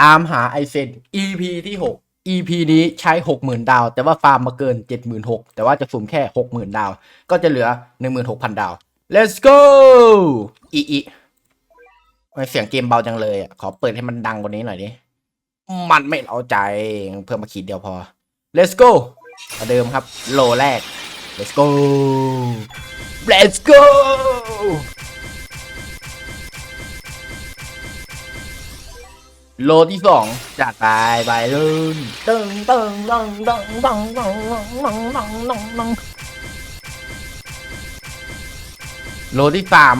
ตามหาไอเซน EP ที่ 6 EP นี้ใช้ 60,000 ดาว แต่ว่าฟาร์มมาเกิน 76,000 แต่ว่าจะสุ่มแค่ 60,000 ดาว ก็จะเหลือ 16,000 ดาว let's go อีอีเสียงเกมเบาจังเลยอะ ขอเปิดให้มันดังกว่านี้หน่อยดิ มันไม่เอาใจ เพิ่มมาขีดเดียวพอ let's go ประเดิมครับ โลแรก let's go let's go โลที่สองจัดไปไปเลยตึงตึงตึงตึงตึงตึงตึงตึงตึงตึงตึงโลที่สาม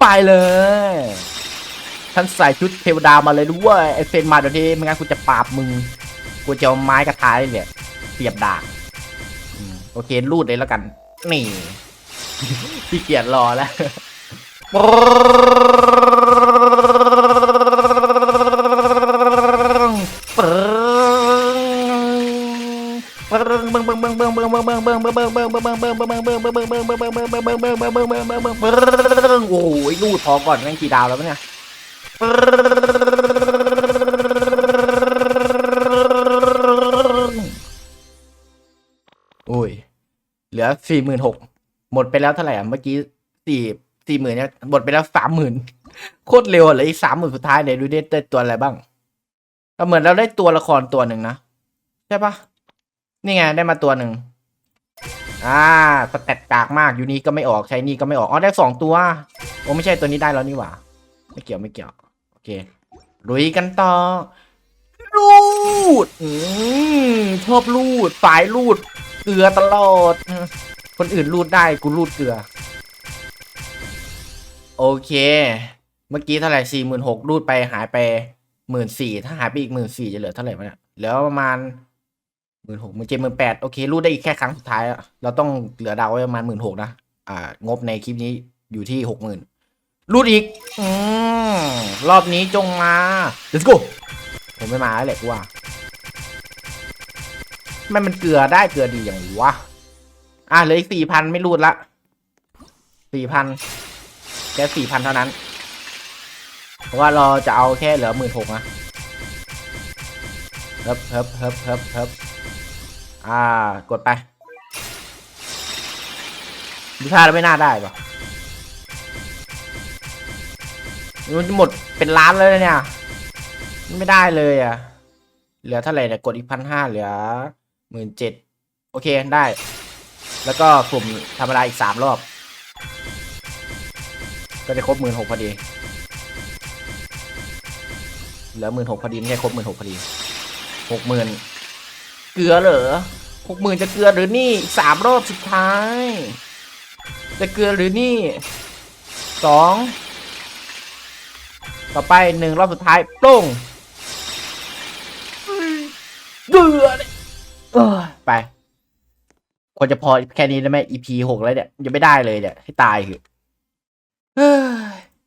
ไปเลยท่านใส่ชุดเทวดามาเลยด้วยไอเฟนมาเดี๋ยวนี้ไม่งั้นกูจะปราบมึงกูจะเอาไม้กระทายเนี่ยเสียบดาบโอเครูดเลยแล้วกัน นี่พี่เกียจรอแล้ว โอ้ยรูดพอก่อนแม่งกี่ดาวแล้วเนี่ยโอ้ย เหลือสี่หมื่นหกหมดไปแล้วเท่าไหร่อะเมื่อกี้สี่สี่หมื่นเนี่ยหมดไปแล้วสามหมื่นโคตรเร็วเลยอีกสามหมื่นสุดท้ายเนี่ยดูได้ได้ตัวอะไรบ้างก็เหมือนเราได้ตัวละครตัวหนึ่งนะ ใช่ปะ นี่ไงได้มาตัวหนึ่งอ่าสแตตกากมากยูนี้ก็ไม่ออกใช้นี่ก็ไม่ออกอ๋อได้สองตัวโอ้ไม่ใช่ตัวนี้ได้แล้วนี่หว่า ไม่เกี่ยวไม่เกี่ยว โอเคลุยกันต่อลูดอืมชอบลูดสายลูด เกลือตลอด คนอื่นรูดได้กูรูดเกลือ โอเค เมื่อกี้เท่าไหร่สี่หมื่นหกรูดไปหายไปหมื่นสี่ถ้าหายไปอีกหมื่นสี่จะเหลือเท่าไหร่วะเนี่ยเหลือประมาณ หมื่นหกหมื่นเจ็ดหมื่นแปดโอเครูดได้อีกแค่ครั้งสุดท้ายเราต้องเหลือดาวไว้ประมาณหมื่นหกนะ อ่างบในคลิปนี้อยู่ที่หกหมื่นรูดอีกอืมรอบนี้จงมา let's go ผมไม่มาแล้วแหละกูว่าไมันมันเกลือได้เกลือดีอย่างวะอะเหลืออีกสี่พันไม่รูดละสี่พันแค่สี่พันเท่านั้น เพราะว่าเราจะเอาแค่เหลือหมื่นหกนะเฮิบเฮิบเฮิบเฮิบเฮิบ อ่ากดไปดูท่าแล้วไม่น่าได้ปะมันจะหมดเป็นล้านเลยเนี่ย ไม่ได้เลยอะ เหลือเท่าไหร่เนี่ยกดอีกพันห้าเหลือหมื่นเจ็ดโอเคได้ แล้วก็กลุ่มธรรมดาอีกสามรอบ ก็จะครบหมื่นหกพอดี เหลือหมื่นหกพอดี ไม่ใช่ครบหมื่นหกพอดีหกหมื่น เกลือเหรอหกหมื่นจะเกลือหรือนี่สามรอบสุดท้าย จะเกลือหรือนี่สองต่อไปหนึ่งรอบสุดท้ายโป้งเกลือเลยเอ้ยไปควรจะพอแค่นี้ได้ไหม EP หกแล้วเนี่ยยังไม่ได้เลยเนี่ยให้ตายคือ